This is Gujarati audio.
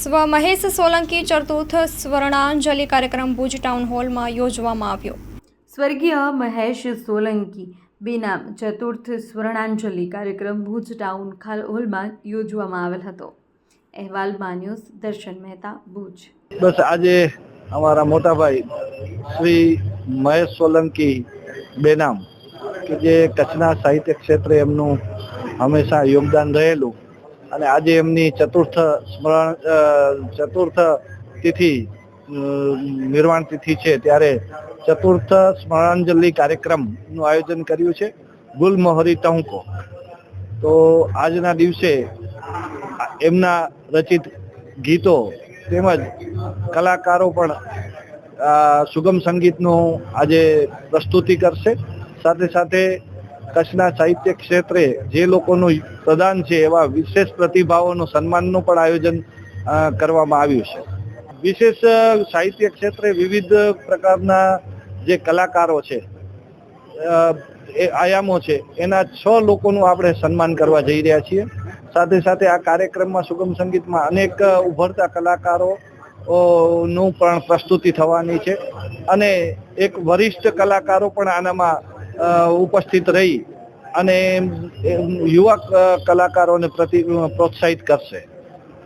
સ્વ મહેશ સોલંકી ચતુર્થ સ્વર્ણાંજલિ કાર્યક્રમ ભુજ ટાઉન હોલમાં યોજવામાં આવ્યો. સ્વર્ગીય મહેશ સોલંકી બેનામ ચતુર્થ સ્વર્ણાંજલિ કાર્યક્રમ ભુજ ટાઉન ખાલ હોલમાં યોજવામાં આવેલ હતો. અહેવાલ માન્યુસ દર્શન મહેતા ભુજ. બસ આજે અમારા મોટાભાઈ શ્રી મહેશ સોલંકી બેનામ કે જે કચ્છના સાહિત્ય ક્ષેત્રે એમનું હંમેશા યોગદાન રહેલું અને આજે એમની ચતુર્થ સ્મરણ ચતુર્થ તિથિ નિર્વાણ તિથિ છે, ત્યારે ચતુર્થ સ્મરણાંજલિ કાર્યક્રમનું આયોજન કર્યું છે, ગુલમોહરી ટહુકો. તો આજના દિવસે એમના રચિત ગીતો તેમજ કલાકારો પણ સુગમ સંગીતનું આજે પ્રસ્તુતિ કરશે. સાથે સાથે કચ્છના સાહિત્ય ક્ષેત્રે જે લોકોનું પ્રદાન છે એવા વિશેષ પ્રતિભાઓનું સન્માનનું પણ આયોજન કરવામાં આવ્યું છે. વિશેષ સાહિત્ય ક્ષેત્રે વિવિધ પ્રકારના જે કલાકારો છે એ આયામો છે, એના છ લોકોનું આપણે સન્માન કરવા જઈ રહ્યા છીએ. સાથે સાથે આ કાર્યક્રમમાં સુગમ સંગીતમાં અનેક ઉભરતા કલાકારો નું પણ પ્રસ્તુતિ થવાની છે. અને એક વરિષ્ઠ કલાકારો પણ આનામાં ઉપસ્થિત રહી અને યુવા કલાકારોને પ્રતિ પ્રોત્સાહિત કરશે.